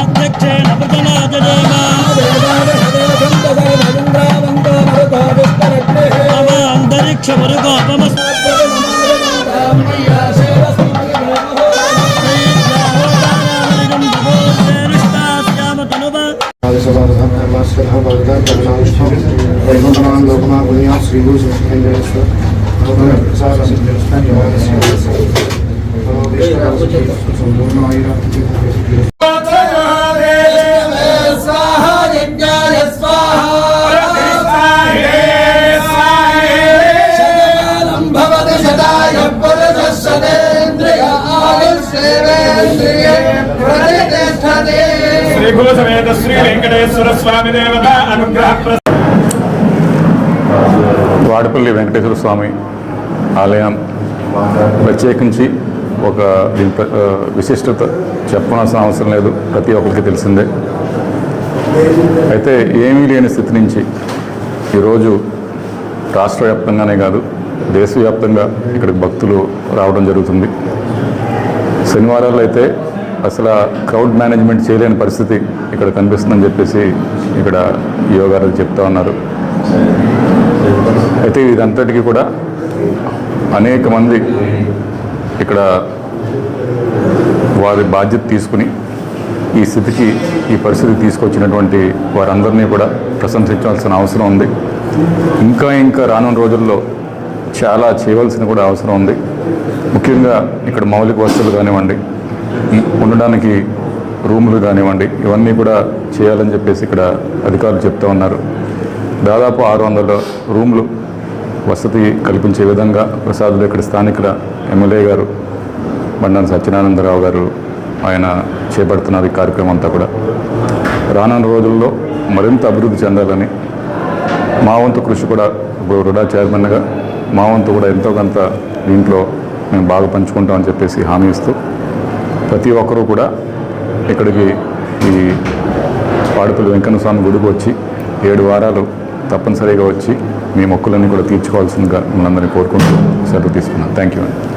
अध्यक्षेण प्रतना जजेम तव अन्तरिक्षमरुगोपमस्तु सर्वार्थम सर्वास्कर वर्धन कर्णाविष्णु वैभवमान लोकमा गुणिया श्री गुरु संस्कृतेश्वर भगवान प्रसाद संस्कृतन योगस्य संपूर्ण आयुरा శ్రీ వెంకటేశ్వర స్వామి దేవత అనుగ్రహ ప్ర- వాడపల్లి వెంకటేశ్వర స్వామి ఆలయం ప్రత్యేకించి ఒక దీని విశిష్టత చెప్పవలసిన అవసరం లేదు. ప్రతి ఒక్కరికి తెలిసిందే. అయితే ఏమీ లేని స్థితి నుంచి ఈరోజు రాష్ట్ర వ్యాప్తంగానే కాదు దేశవ్యాప్తంగా ఇక్కడికి భక్తులు రావడం జరుగుతుంది. శనివారాలు అయితే అసలు క్రౌడ్ మేనేజ్మెంట్ చేయలేని పరిస్థితి ఇక్కడ కనిపిస్తుందని చెప్పేసి ఇక్కడ యోగాలు చెప్తా ఉన్నారు. అయితే ఇదంతటికీ కూడా అనేక మంది ఇక్కడ వారి బాధ్యత తీసుకుని ఈ స్థితికి ఈ పరిస్థితికి తీసుకొచ్చినటువంటి వారందరినీ కూడా ప్రశంసించాల్సిన అవసరం ఉంది. ఇంకా ఇంకా రానున్న రోజుల్లో చాలా చేయవలసిన కూడా అవసరం ఉంది. ముఖ్యంగా ఇక్కడ మౌలిక వసతులు కానివ్వండి ఉండడానికి రూములు కానివ్వండి ఇవన్నీ కూడా చేయాలని చెప్పేసి ఇక్కడ అధికారులు చెప్తా ఉన్నారు. దాదాపు ఆరు వందల రూములు వసతి కల్పించే విధంగా ప్రసాదులు ఇక్కడ స్థానికుల ఎమ్మెల్యే గారు బండారు సత్యనారాయణరావు గారు ఆయన చేపడుతున్నారు ఈ కార్యక్రమం అంతా కూడా. రానున్న రోజుల్లో మరింత అభివృద్ధి చెందాలని మా వంతు కృషి కూడా ఇప్పుడు రుడా చైర్మన్గా మా వంతు కూడా ఎంతో కొంత దీంట్లో మేము బాగా పంచుకుంటామని చెప్పేసి హామీ ఇస్తూ ప్రతి ఒక్కరూ కూడా ఇక్కడికి ఈ పాడుపల్లి వెంకన్న స్వామి గుడికి వచ్చి ఏడు వారాలు తప్పనిసరిగా వచ్చి మీ మొక్కులన్నీ కూడా తీర్చుకోవాల్సిందిగా మనందరినీ కోరుకుంటూ సెలవు తీసుకున్నాను థ్యాంక్ యూ అండి.